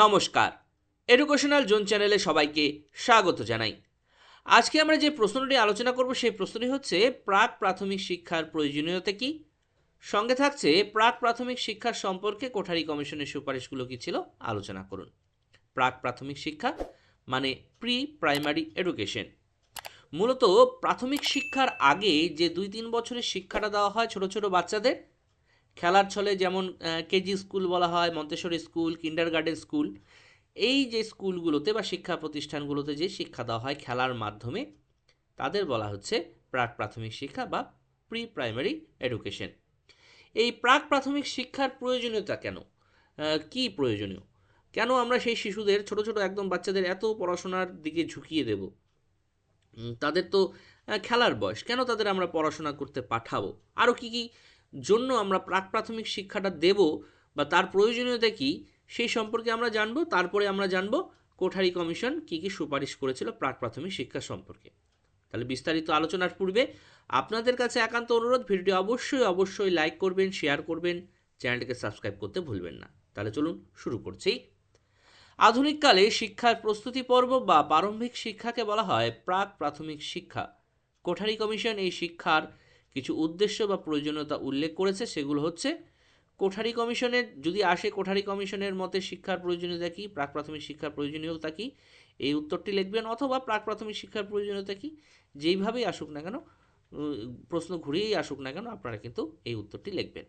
নমস্কার। Educational zone চ্যানেলে সবাইকে স্বাগত জানাই। আজকে আমরা যে প্রশ্নটি আলোচনা করব, সেই প্রশ্নটি হচ্ছে, প্রাক প্রাথমিক শিক্ষার প্রয়োজনীয়তা কি? সঙ্গে থাকছে, প্রাক প্রাথমিক শিক্ষার সম্পর্কে কোঠারি কমিশনের সুপারিশগুলো কি ছিল? আলোচনা করুন। প্রাক প্রাথমিক শিক্ষা মানে প্রি প্রাইমারি এডুকেশন মূলত প্রাথমিক শিক্ষার আগে যে দুই তিন বছরের শিক্ষাটা দেওয়া হয় ছোট ছোট বাচ্চাদের খেলার ছলে যেমন কেজি স্কুল বলা হয়, Montessori school kindergarten school, এই যে স্কুলগুলোতে বা শিক্ষা প্রতিষ্ঠানগুলোতে যে শিক্ষা দেওয়া হয় খেলার মাধ্যমে, তাদের বলা হচ্ছে প্রাক প্রাথমিক শিক্ষা বা প্রি প্রাইমারি এডুকেশন। এই প্রাক প্রাথমিক শিক্ষার প্রয়োজনীয়তা কেন? কি প্রয়োজনীয়? কেন আমরা সেই শিশুদের, ছোট ছোট একদম বাচ্চাদের এত পড়াশোনার দিকে ঝুঁকিয়ে দেব? তাদের তো খেলার বয়স। কেন তাদের আমরা পড়াশোনা করতে পাঠাবো? আরও কি কি জন্য আমরা প্রাক প্রাথমিক শিক্ষাটা দেব বা তার প্রয়োজনীয়তা কি, সেই সম্পর্কে আমরা জানব। তারপরে আমরা জানব কোঠারি কমিশন কি কি সুপারিশ করেছিল প্রাক প্রাথমিক শিক্ষা সম্পর্কে। তাহলে বিস্তারিত আলোচনার পূর্বে আপনাদের কাছে একান্ত অনুরোধ, ভিডিওটি অবশ্যই অবশ্যই লাইক করবেন, শেয়ার করবেন, চ্যানেলটিকে সাবস্ক্রাইব করতে ভুলবেন না। তাহলে চলুন শুরু করছি। আধুনিককালে শিক্ষার প্রস্তুতি পর্ব বা প্রারম্ভিক শিক্ষাকে বলা হয় প্রাক প্রাথমিক শিক্ষা। কোঠারি কমিশন এই শিক্ষার কিছু উদ্দেশ্য বা প্রয়োজনীয়তা উল্লেখ করেছে, সেগুলো হচ্ছে, কোঠারি কমিশনের, যদি আসে কোঠারি কমিশনের মতে শিক্ষার প্রয়োজনীয়তা কী প্রাক প্রাথমিক শিক্ষার প্রয়োজনীয়তা কী, এই উত্তরটি লিখবেন, অথবা প্রাক প্রাথমিক শিক্ষার প্রয়োজনীয়তা কী, যেইভাবেই আসুক না কেন প্রশ্ন ঘুরিয়েই আসুক না কেন, আপনারা কিন্তু এই উত্তরটি লিখবেন।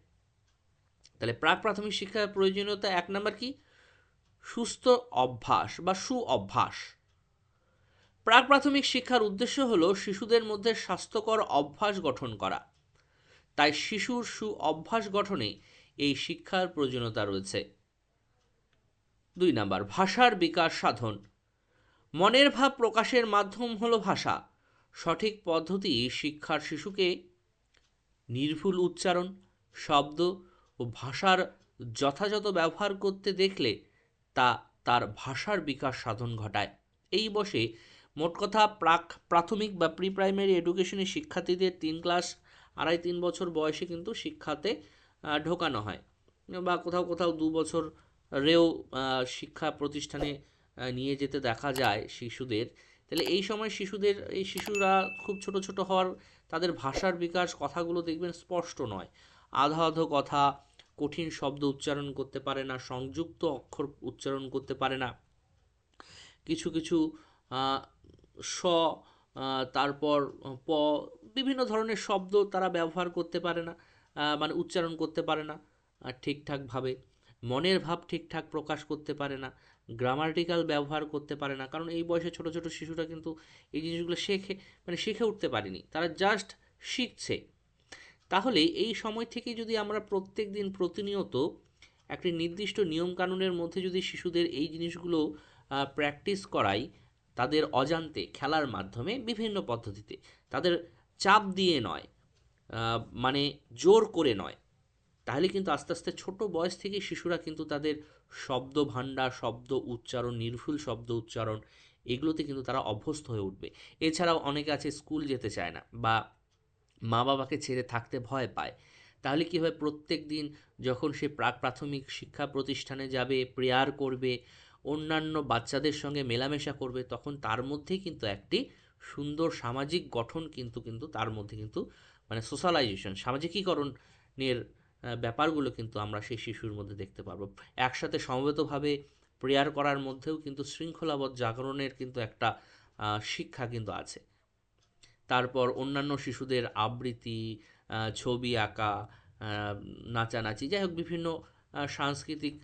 তাহলে প্রাক প্রাথমিক শিক্ষার প্রয়োজনীয়তা এক নম্বর কি? সুস্থ অভ্যাস বা সু অভ্যাস প্রাক প্রাথমিক শিক্ষার উদ্দেশ্য হল শিশুদের মধ্যে স্বাস্থ্যকর অভ্যাস গঠন করা। তাই শিশুর সু অভ্যাস গঠনে এই শিক্ষার প্রয়োজনীয়তা রয়েছে। দুই নাম্বার, ভাষার বিকাশ সাধন। মনের ভাব প্রকাশের মাধ্যম হল ভাষা। সঠিক পদ্ধতি শিক্ষার শিশুকে নির্ভুল উচ্চারণ, শব্দ ও ভাষার যথাযথ ব্যবহার করতে দেখলে তা তার ভাষার বিকাশ সাধন ঘটায়। এই বসে মোট কথা, প্রাক, প্রাথমিক বা প্রি প্রাইমারি এডুকেশনের শিক্ষার্থীদের তিন ক্লাস, আড়াই তিন বছর বয়সে কিন্তু শিক্ষাতে ঢোকানো হয়। বা কোথাও কোথাও দু বছর রেও শিক্ষা প্রতিষ্ঠানে নিয়ে যেতে দেখা যায় শিশুদের। তাহলে এই সময় শিশুদের, এই শিশুরা খুব ছোট ছোট হওয়ার, তাদের ভাষার বিকাশ কথাগুলো দেখবেন স্পষ্ট নয়। আধা আধো কথা, কঠিন শব্দ উচ্চারণ করতে পারে না, সংযুক্ত অক্ষর উচ্চারণ করতে পারে না। কিছু কিছু স তারপর প, বিভিন্ন ধরনের শব্দ তারা ব্যবহার করতে পারে না মানে উচ্চারণ করতে পারে না ঠিকঠাকভাবে। মনের ভাব ঠিকঠাক প্রকাশ করতে পারে না, গ্রামাটিক্যাল ব্যবহার করতে পারে না, কারণ এই বয়সে ছোট ছোট শিশুরা কিন্তু এই জিনিসগুলো শেখে মানে শিখে উঠতে পারেনি, তারা জাস্ট শিখছে। তাহলে এই সময় থেকে যদি আমরা প্রত্যেক দিন প্রতিনিয়ত একটি নির্দিষ্ট নিয়মকানুনের মধ্যে যদি শিশুদের এই জিনিসগুলো প্র্যাকটিস করাই তাদের অজান্তে খেলার মাধ্যমে বিভিন্ন পদ্ধতিতে। তাদের চাপ দিয়ে নয় মানে জোর করে নয়। তাহলে কিন্তু আস্তে আস্তে ছোট বয়স থেকেই শিশুরা কিন্তু তাদের শব্দ ভাণ্ডার শব্দ উচ্চারণ, নির্ভুল শব্দ উচ্চারণ, এগুলোতে কিন্তু তারা অভ্যস্ত হয়ে উঠবে। এছাড়াও অনেকে আছে স্কুল যেতে চায় না বা মা বাবাকে ছেড়ে থাকতে ভয় পায়। তাহলে কী হয় প্রত্যেক দিন যখন সে প্রাক প্রাথমিক শিক্ষা প্রতিষ্ঠানে যাবে, প্রেয়ার করবে অন্যান্য বাচ্চাদের সঙ্গে মেলামেশা করবে, তখন তার মধ্যেই কিন্তু একটি সুন্দর সামাজিক গঠন কিন্তু কিন্তু তার মধ্যে কিন্তু মানে সোশ্যালাইজেশন সামাজিকীকরণের ব্যাপারগুলো কিন্তু আমরা সেই শিশুর মধ্যে দেখতে পারব। একসাথে সমবেতভাবে প্রেয়ার করার মধ্যেও কিন্তু শৃঙ্খলাবদ্ধ জাগরণের কিন্তু একটা শিক্ষা কিন্তু আছে। তারপর অন্যান্য শিশুদের আবৃত্তি ছবি আঁকা নাচানাচি, যাই হোক বিভিন্ন সাংস্কৃতিক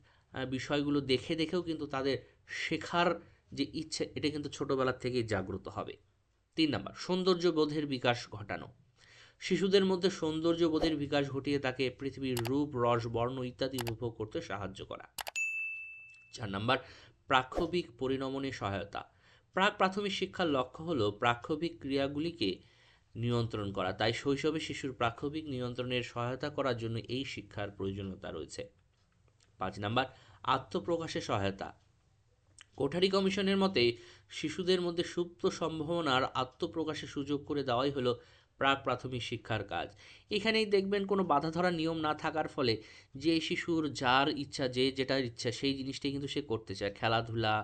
বিষয়গুলো দেখে দেখেও কিন্তু তাদের শেখার যে ইচ্ছে, এটা কিন্তু ছোটোবেলার থেকেই জাগ্রত হবে। তিন নাম্বার সৌন্দর্য বোধের বিকাশ ঘটানো। শিশুদের মধ্যে সৌন্দর্য বোধের বিকাশ ঘটিয়ে তাকে পৃথিবীর রূপ, রস, বর্ণ ইত্যাদি উপভোগ করতে সাহায্য করা। চার নাম্বার, প্রাক্ষবিক পরিণমনে সহায়তা। প্রাক প্রাথমিক শিক্ষার লক্ষ্য হলো প্রাক্ষবিক ক্রিয়াগুলিকে নিয়ন্ত্রণ করা। তাই শৈশবে শিশুর প্রাক্ষবিক নিয়ন্ত্রণের সহায়তা করার জন্য এই শিক্ষার প্রয়োজনীয়তা রয়েছে। পাঁচ নাম্বার আত্মপ্রকাশে সহায়তা। কোঠারি কমিশনের মতে, শিশুদের মধ্যে সুপ্ত সম্ভাবনার আত্মপ্রকাশের সুযোগ করে দেওয়াই হলো প্রাক প্রাথমিক শিক্ষার কাজ। এখানেই দেখবেন কোনো বাধা ধরা নিয়ম না থাকার ফলে যে শিশুর যার ইচ্ছা, যে যেটার ইচ্ছা, সেই জিনিসটাই কিন্তু সে করতে চায়। খেলাধুলা,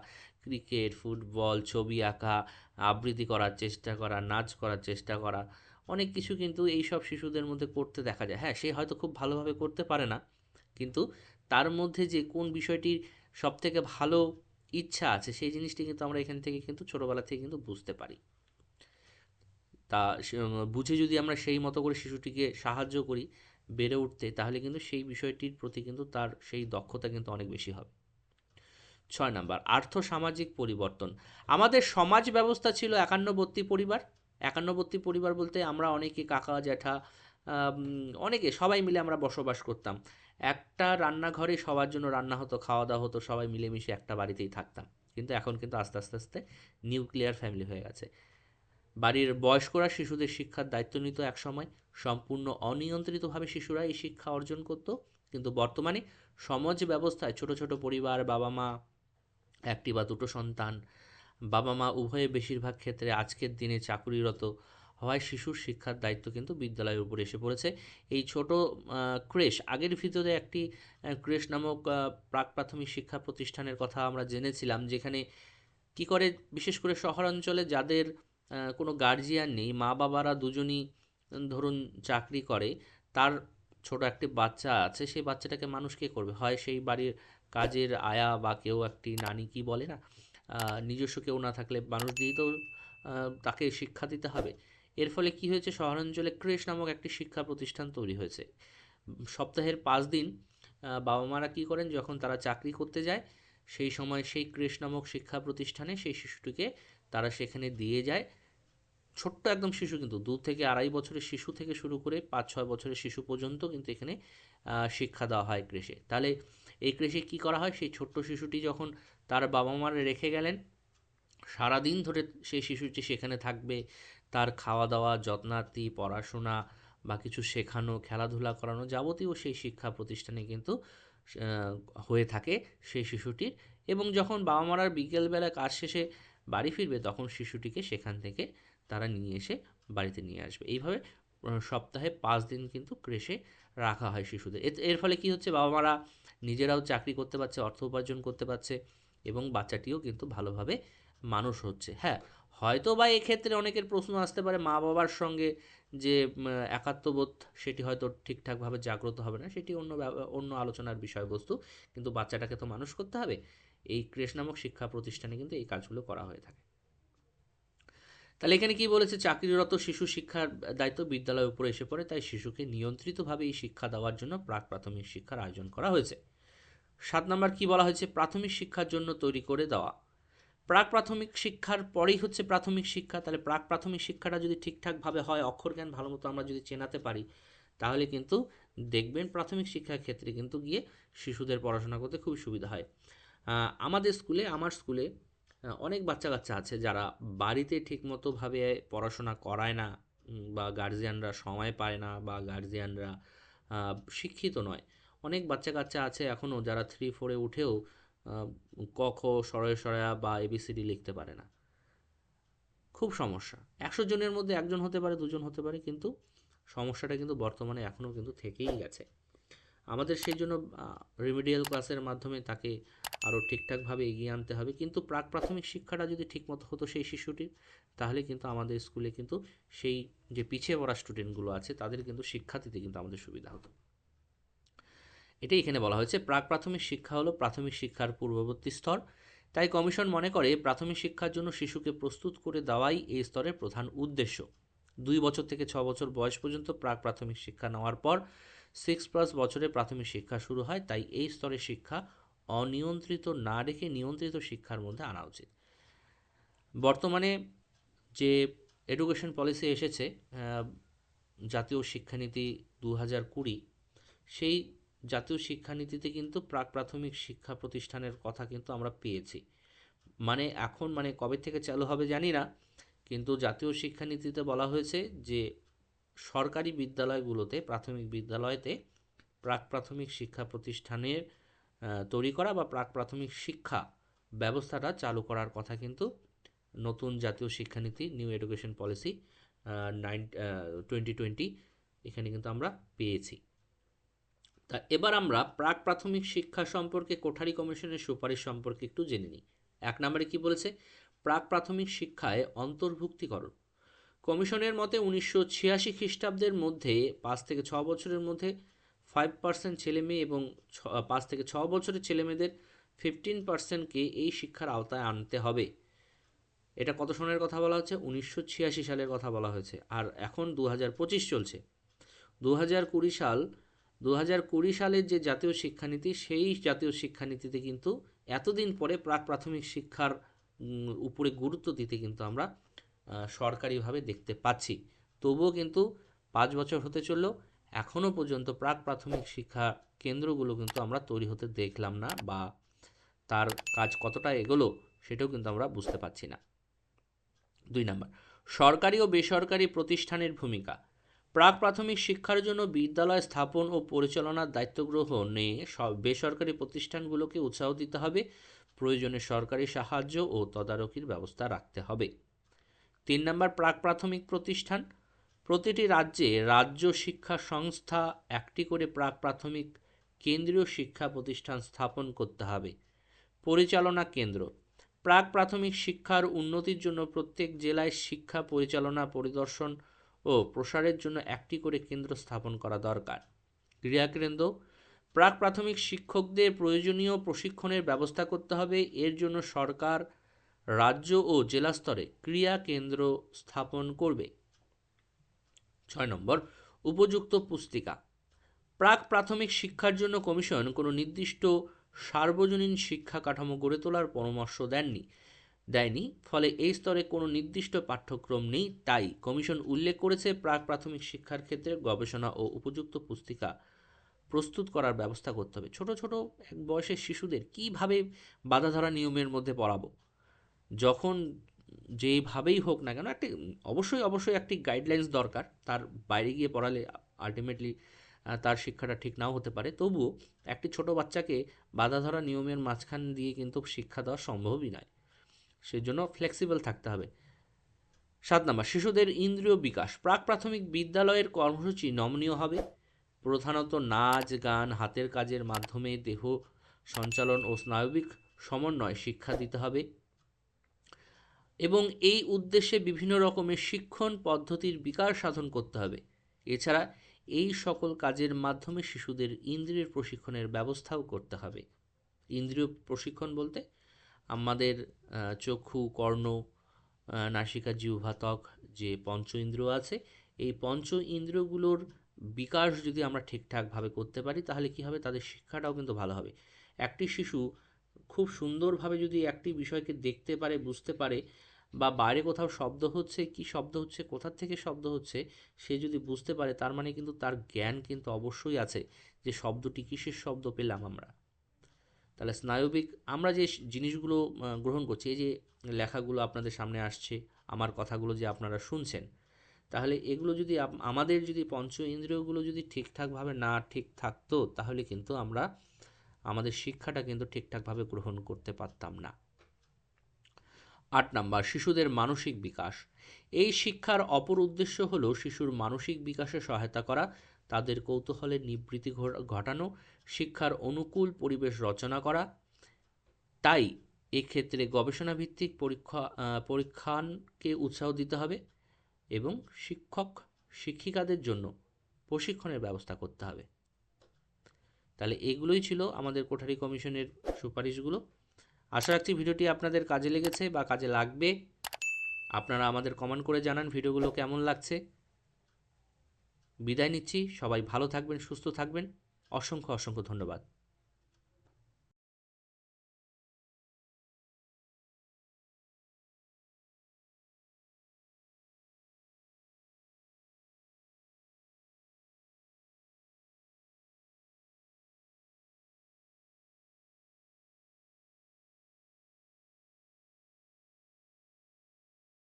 ক্রিকেট, ফুটবল, ছবি আঁকা, আবৃত্তি করার চেষ্টা করা, নাচ করার চেষ্টা করা, অনেক কিছু কিন্তু এই সব শিশুদের মধ্যে করতে দেখা যায়। হ্যাঁ সে হয়তো খুব ভালোভাবে করতে পারে না, কিন্তু তার মধ্যে যে কোন বিষয়টির সব থেকে ভালো ইচ্ছা আছে, সেই জিনিসটি কিন্তু আমরা এখান থেকে কিন্তু ছোটোবেলা থেকে কিন্তু বুঝতে পারি। তা বুঝে যদি আমরা সেই মতো করে শিশুটিকে সাহায্য করি বেড়ে উঠতে, তাহলে কিন্তু সেই বিষয়টির প্রতি কিন্তু তার সেই দক্ষতা কিন্তু অনেক বেশি হবে। ছয় নাম্বার আর্থ সামাজিক পরিবর্তন। আমাদের সমাজ ব্যবস্থা ছিল একান্নবর্তী পরিবার। একান্নবর্তী পরিবার বলতে আমরা অনেকে কাকা, জ্যাঠা অনেকে সবাই মিলে আমরা বসবাস করতাম। একটা রান্নাঘরে সবার জন্য রান্না হতো খাওয়া দাওয়া হতো, সবাই মিলেমিশে একটা বাড়িতেই থাকতাম। কিন্তু এখন কিন্তু আস্তে আস্তে আস্তে নিউক্লিয়ার ফ্যামিলি হয়ে গেছে। বাড়ির বয়স্করা শিশুদের শিক্ষার দায়িত্ব নিত একসময়, সম্পূর্ণ অনিয়ন্ত্রিতভাবে শিশুরা এই শিক্ষা অর্জন করত। কিন্তু বর্তমানে সমাজ ব্যবস্থায় ছোট ছোট পরিবার বাবা মা একটি বা দুটো সন্তান বাবা মা উভয়ে বেশিরভাগ ক্ষেত্রে আজকের দিনে চাকুরিরত হওয়ায় শিশুর শিক্ষার দায়িত্ব কিন্তু বিদ্যালয়ের উপর এসে পড়েছে। এই ছোট ক্রেশ, আগের ভিতরে একটি ক্রেশ নামক প্রাক প্রাথমিক শিক্ষা প্রতিষ্ঠানের কথা আমরা জেনেছিলাম, যেখানে কি করে, বিশেষ করে শহরাঞ্চলে যাদের কোনো গার্জিয়ান নেই, মা বাবারা দুজনই ধরুন চাকরি করে, তার ছোট একটি বাচ্চা আছে, সেই বাচ্চাটাকে মানুষ কে করবে? হয় সেই বাড়ির কাজের আয়া বা কেউ একটি নানি কি বলে না নিজস্ব কেউ না থাকলে মানুষ দিয়েই তো তাকে শিক্ষা দিতে হবে। এর ফলে কি হয়েছে? শহরাঞ্চলে ক্রেশ নামক একটি শিক্ষা প্রতিষ্ঠান তৈরি হয়েছে। সপ্তাহের পাঁচ দিন বাবা মারা কী করেন? যখন তারা চাকরি করতে যায়, সেই সময় সেই ক্রেশ নামক শিক্ষা প্রতিষ্ঠানে সেই শিশুটিকে তারা সেখানে দিয়ে যায়। ছোট্ট একদম শিশু কিন্তু, দু থেকে আড়াই বছরের শিশু থেকে শুরু করে পাঁচ, ছয় বছরের শিশু পর্যন্ত কিন্তু এখানে শিক্ষা দেওয়া হয় ক্রেশে। তাহলে এই ক্রেশে কী করা হয়? সেই ছোট্ট শিশুটি যখন তার বাবা মারা রেখে গেলেন, সারাদিন ধরে সেই শিশুটি সেখানে থাকবে তার খাওয়া দাওয়া যত্নার্থী, পড়াশোনা বা কিছু শেখানো, খেলাধুলা করানো যাবতীয় সেই শিক্ষা প্রতিষ্ঠানে কিন্তু হয়ে থাকে সেই শিশুটির। এবং যখন বাবা মারা বিকেলবেলা কাজ শেষে বাড়ি ফিরবে, তখন শিশুটিকে সেখান থেকে তারা নিয়ে এসে বাড়িতে নিয়ে আসবে। এইভাবে সপ্তাহে পাঁচ দিন কিন্তু ক্রেশে রাখা হয় শিশুদের। এর ফলে কি হচ্ছে? বাবা মারা নিজেরাও চাকরি করতে পারছে, অর্থ উপার্জন করতে পারছে এবং বাচ্চাটিও কিন্তু ভালোভাবে মানুষ হচ্ছে। হ্যাঁ হয়তো বা এক্ষেত্রে অনেকের প্রশ্ন আসতে পারে মা বাবার সঙ্গে যে একাত্মবোধ সেটি হয়তো ঠিকঠাকভাবে জাগ্রত হবে না, সেটি অন্য অন্য আলোচনার বিষয়বস্তু। কিন্তু বাচ্চাটাকে তো মানুষ করতে হবে। এই ক্রেশ নামক শিক্ষা প্রতিষ্ঠানে কিন্তু এই কাজগুলো করা হয়ে থাকে। তাহলে এখানে কি বলেছে? চাকরিরত শিশু শিক্ষার দায়িত্ব বিদ্যালয়ের উপরে এসে পড়ে, তাই শিশুকে নিয়ন্ত্রিতভাবে এই শিক্ষা দেওয়ার জন্য প্রাক প্রাথমিক শিক্ষার আয়োজন করা হয়েছে। সাত নম্বর কি বলা হয়েছে? প্রাথমিক শিক্ষার জন্য তৈরি করে দেওয়া। প্রাক প্রাথমিক শিক্ষার পরেই হচ্ছে প্রাথমিক শিক্ষা। তাহলে প্রাক প্রাথমিক শিক্ষাটা যদি ঠিকঠাকভাবে হয়, অক্ষর জ্ঞান ভালো মতো আমরা যদি চেনাতে পারি, তাহলে কিন্তু দেখবেন প্রাথমিক শিক্ষার ক্ষেত্রে কিন্তু গিয়ে শিশুদের পড়াশোনা করতে খুব সুবিধা হয়। আমাদের স্কুলে, আমার স্কুলে অনেক বাচ্চা কাচ্চা আছে যারা বাড়িতে ঠিকমতোভাবে পড়াশোনা করায় না বা গার্জিয়ানরা সময় পায় না, বা গার্জিয়ানরা শিক্ষিত নয়। অনেক বাচ্চা কাচ্চা আছে এখনও যারা থ্রি ফোরে উঠেও আহ, ক খ সরয় সরয়া বা এবিসিডি লিখতে পারে না। খুব সমস্যা। একশো জনের মধ্যে একজন হতে পারে দুজন হতে পারে কিন্তু সমস্যাটা কিন্তু বর্তমানে এখনও কিন্তু থেকেই গেছে। আমাদের সেই জন্য রিমিডিয়াল ক্লাসের মাধ্যমে তাকে আরও ঠিকঠাকভাবে এগিয়ে আনতে হবে। কিন্তু প্রাক প্রাথমিক শিক্ষাটা যদি ঠিকমতো হতো সেই শিশুটির তাহলে কিন্তু আমাদের স্কুলে কিন্তু সেই যে পিছিয়ে পড়া স্টুডেন্টগুলো আছে তাদের কিন্তু শিক্ষা দিতে কিন্তু আমাদের সুবিধা হতো। এটাই এখানে বলা হয়েছে, প্রাক প্রাথমিক শিক্ষা হলো প্রাথমিক শিক্ষার পূর্ববর্তী স্তর। তাই কমিশন মনে করে প্রাথমিক শিক্ষার জন্য শিশুকে প্রস্তুত করে দেওয়াই এই স্তরের প্রধান উদ্দেশ্য। দুই বছর থেকে ছ বছর বয়স পর্যন্ত প্রাক প্রাথমিক শিক্ষা নেওয়ার পর সিক্স প্লাস বছরে প্রাথমিক শিক্ষা শুরু হয়, তাই এই স্তরের শিক্ষা অনিয়ন্ত্রিত না রেখে নিয়ন্ত্রিত শিক্ষার মধ্যে আনা উচিত। বর্তমানে যে এডুকেশন পলিসি এসেছে জাতীয় শিক্ষানীতি দু হাজার কুড়ি, সেই জাতীয় শিক্ষানীতিতে কিন্তু প্রাক প্রাথমিক শিক্ষা প্রতিষ্ঠানের কথা কিন্তু আমরা পেয়েছি। মানে এখন মানে কবে থেকে চালু হবে জানি না, কিন্তু জাতীয় শিক্ষানীতিতে বলা হয়েছে যে সরকারি বিদ্যালয়গুলোতে, প্রাথমিক বিদ্যালয়তে প্রাক প্রাথমিক শিক্ষা প্রতিষ্ঠানের তৈরি করা বা প্রাক প্রাথমিক শিক্ষা ব্যবস্থাটা চালু করার কথা কিন্তু নতুন জাতীয় শিক্ষানীতি new education policy nine twenty twenty এখানে কিন্তু আমরা পেয়েছি। তা এবার আমরা প্রাক প্রাথমিক শিক্ষা সম্পর্কে কোঠারি কমিশনের সুপারিশ সম্পর্কে একটু জেনে নিই। এক নম্বরে কি বলেছে? প্রাক প্রাথমিক শিক্ষায় অন্তর্ভুক্তিকরণ। কমিশনের মতে উনিশশো ছিয়াশি খ্রিস্টাব্দের মধ্যে পাঁচ থেকে ছ বছরের মধ্যে ফাইভ পার্সেন্ট ছেলে মেয়ে এবং পাঁচ থেকে ছ বছরের ছেলেমেয়েদের ফিফটিন পার্সেন্টকে এই শিক্ষার আওতায় আনতে হবে। এটা কত সনের কথা বলা হচ্ছে? উনিশশো ছিয়াশি সালের কথা বলা হয়েছে। আর এখন দু হাজার পঁচিশ চলছে। দু হাজার কুড়ি সাল দু হাজার কুড়ি সালের যে জাতীয় শিক্ষানীতি, সেই জাতীয় শিক্ষানীতিতে কিন্তু এতদিন পরে প্রাক প্রাথমিক শিক্ষার উপরে গুরুত্ব দিতে কিন্তু আমরা সরকারিভাবে দেখতে পাচ্ছি। তবুও কিন্তু পাঁচ বছর হতে চললেও এখনও পর্যন্ত প্রাক প্রাথমিক শিক্ষা কেন্দ্রগুলো কিন্তু আমরা তৈরি হতে দেখলাম না বা তার কাজ কতটা এগোলো সেটাও কিন্তু আমরা বুঝতে পারছি না। দুই নম্বর, সরকারি ও বেসরকারি প্রতিষ্ঠানের ভূমিকা। প্রাক প্রাথমিক শিক্ষার জন্য বিদ্যালয় স্থাপন ও পরিচালনার দায়িত্ব গ্রহণে সব বেসরকারি প্রতিষ্ঠানগুলোকে উৎসাহ দিতে হবে। প্রয়োজনে সরকারি সাহায্য ও তদারকির ব্যবস্থা রাখতে হবে। তিন নম্বর প্রাক প্রাথমিক প্রতিষ্ঠান। প্রতিটি রাজ্যে রাজ্য শিক্ষা সংস্থা একটি করে প্রাক প্রাথমিক কেন্দ্রীয় শিক্ষা প্রতিষ্ঠান স্থাপন করতে হবে। পরিচালনা কেন্দ্র। প্রাক প্রাথমিক শিক্ষার উন্নতির জন্য প্রত্যেক জেলায় শিক্ষা পরিচালনা পরিদর্শন ও প্রসারের জন্য একটি করে কেন্দ্র স্থাপন করা দরকার। ক্রীড়া কেন্দ্র প্রাক প্রাথমিক শিক্ষকদের প্রয়োজনীয় প্রশিক্ষণের ব্যবস্থা করতে হবে। এর জন্য সরকার, রাজ্য ও জেলা স্তরে ক্রিয়া কেন্দ্র স্থাপন করবে। ছয় নম্বর, উপযুক্ত পুস্তিকা। প্রাক প্রাথমিক শিক্ষার জন্য কমিশন কোনো নির্দিষ্ট সার্বজনীন শিক্ষা কাঠামো গড়ে তোলার পরামর্শ দেননি। দেয়নি, ফলে এই স্তরে কোনো নির্দিষ্ট পাঠ্যক্রম নেই, তাই কমিশন উল্লেখ করেছে প্রাক প্রাথমিক শিক্ষার ক্ষেত্রে গবেষণা ও উপযুক্ত পুস্তিকা প্রস্তুত করার ব্যবস্থা করতে হবে। ছোট ছোট এক বয়সের শিশুদের কীভাবে বাধা ধরা নিয়মের মধ্যে পড়াবো? যখন যেভাবেই হোক না কেন, একটি অবশ্যই অবশ্যই একটি গাইডলাইন্স দরকার, তার বাইরে গিয়ে পড়ালে আলটিমেটলি তার শিক্ষাটা ঠিক নাও হতে পারে। তবুও একটি ছোট বাচ্চাকে বাধা ধরা নিয়মের মাঝখান দিয়ে কিন্তু শিক্ষা দেওয়া সম্ভবই নয়। সেজন্য ফ্লেক্সিবল থাকতে হবে। সাত নম্বর, শিশুদের ইন্দ্রিয় বিকাশ। প্রাক প্রাথমিক বিদ্যালয়ের কর্মসূচি নমনীয় হবে। প্রধানত নাচ, গান, হাতের কাজের মাধ্যমে দেহ সঞ্চালন ও স্নায়বিক সমন্বয় শিক্ষা দিতে হবে। এবং এই উদ্দেশ্যে বিভিন্ন রকমের শিক্ষণ পদ্ধতির বিকাশ সাধন করতে হবে। এছাড়া এই সকল কাজের মাধ্যমে শিশুদের ইন্দ্রিয়ের প্রশিক্ষণের ব্যবস্থাও করতে হবে। ইন্দ্রিয় প্রশিক্ষণ বলতে আমাদের চক্ষু, কর্ণ নাসিকা, জিহ্বা, ত্বক যে পঞ্চ ইন্দ্র আছে, এই পঞ্চ ইন্দ্রগুলোর বিকাশ যদি আমরা ঠিকঠাকভাবে করতে পারি, তাহলে কি হবে? তাদের শিক্ষাটাও কিন্তু ভালো হবে। একটি শিশু খুব সুন্দরভাবে যদি একটি বিষয়কে দেখতে পারে, বুঝতে পারে, বা বাইরে কোথাও শব্দ হচ্ছে, কি শব্দ হচ্ছে কোথা থেকে শব্দ হচ্ছে, সে যদি বুঝতে পারে, তার মানে কিন্তু তার জ্ঞান কিন্তু অবশ্যই আছে যে শব্দটি কিসের শব্দ পেলাম আমরা। তাহলে স্নায়বিক, আমরা যে জিনিসগুলো গ্রহণ করছি, এই যে লেখাগুলো আপনাদের সামনে আসছে, আমার কথাগুলো যে আপনারা শুনছেন, তাহলে এগুলো যদি আমাদের যদি পঞ্চ ইন্দ্রিয়গুলো যদি ঠিকঠাকভাবে না ঠিক থাকতো, তাহলে কিন্তু আমরা, আমাদের শিক্ষাটা কিন্তু ঠিকঠাকভাবে গ্রহণ করতে পারতাম না। আট নাম্বার, শিশুদের মানসিক বিকাশ। এই শিক্ষার অপর উদ্দেশ্য হল শিশুর মানসিক বিকাশে সহায়তা করা, তাদের কৌতূহলের নিবৃত্তি ঘটানো, শিক্ষার অনুকূল পরিবেশ রচনা করা। তাই এক্ষেত্রে গবেষণাভিত্তিক পরীক্ষা পরীক্ষানকে উৎসাহ দিতে হবে এবং শিক্ষক, শিক্ষিকাদের জন্য প্রশিক্ষণের ব্যবস্থা করতে হবে। তাহলে এগুলোই ছিল আমাদের কোঠারি কমিশনের সুপারিশগুলো। আশা রাখছি ভিডিওটি আপনাদের কাজে লেগেছে বা কাজে লাগবে। আপনারা আমাদের কমেন্ট করে জানান ভিডিওগুলো কেমন লাগছে। বিদায় নিচ্ছি, সবাই ভালো থাকবেন, সুস্থ থাকবেন। অসংখ্য অসংখ্য ধন্যবাদ।